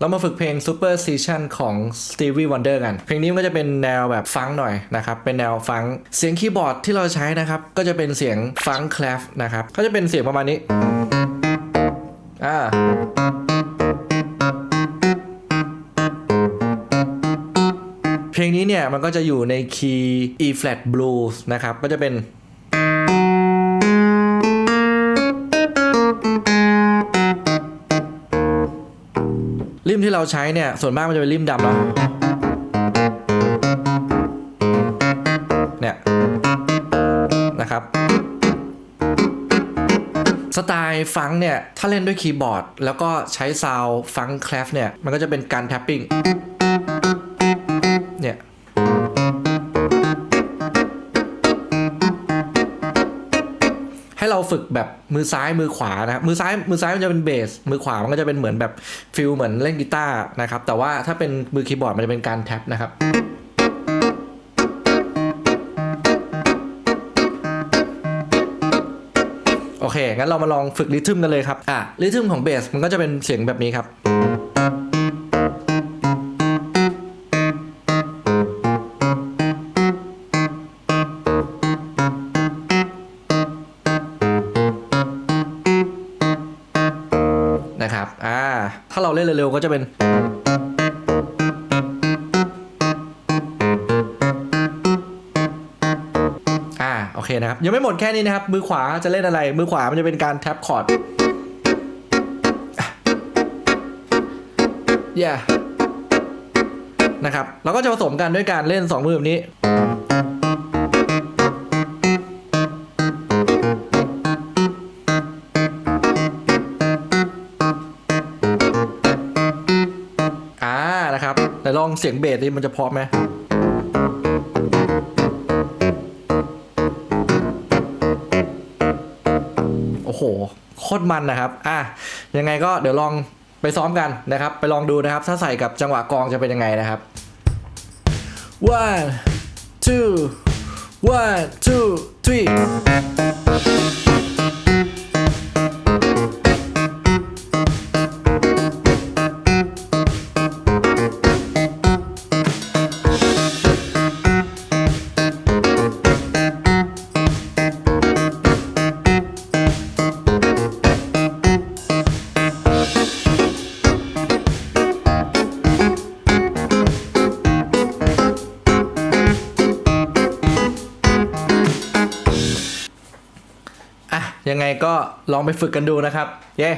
เรามาฝึกเพลง Superstition ของ Stevie Wonder กัน เพลงนี้ก็จะเป็นแนวแบบฟังหน่อยนะครับ เป็นแนวฟัง เสียงคีย์บอร์ดที่เราใช้นะครับ ก็จะเป็นเสียงฟังคลฟนะครับ ก็จะเป็นเสียงประมาณนี้ อ่าเพลงนี้เนี่ยมันก็จะอยู่ในคีย์ E flat blues นะครับ ก็จะเป็น ริมที่เราใช้เนี่ยส่วนมากมันจะเป็นริมดำเนาะเนี่ยนะครับสไตล์ฟังเนี่ย ถ้าเล่นด้วยคีย์บอร์ด แล้วก็ใช้ซาวฟังคลฟเนี่ย มันก็จะเป็นการแท็ปปิ้งเนี่ย เราฝึกแบบมือซ้ายมือขวานะครับมือซ้ายมือซ้ายมันจะเป็นเบสมือขวามันก็จะเป็นเหมือนแบบฟิลเหมือนเล่นกีตาร์นะครับแต่ว่าถ้าเป็นมือคีย์บอร์ดมันจะเป็นการแท็บนะครับโอเคงั้นเรามาลองฝึกริทึมกันเลยครับอะริทึมของเบสมันก็จะเป็นเสียงแบบนี้ครับ ถ้าเราเล่นเร็วๆก็จะเป็นอ่าโอเคนะครับ ยังไม่หมดแค่นี้นะครับ มือขวาจะเล่นอะไร มือขวามันจะเป็นการแท็บคอร์ดเย่นะครับ เราก็จะผสมกันด้วยการเล่น 2 มือแบบนี้ ลองเสียงเบสดิมันจะพราะไหมโอ้โห โคตรมันนะครับ อะ ยังไงก็เดี๋ยวลองไปซ้อมกันนะครับ ไปลองดูนะครับ ถ้าใส่กับจังหวะกองจะเป็นยังไงนะครับ one two one two three ยังไงก็ลองไปฝึกกันดูนะครับ เย้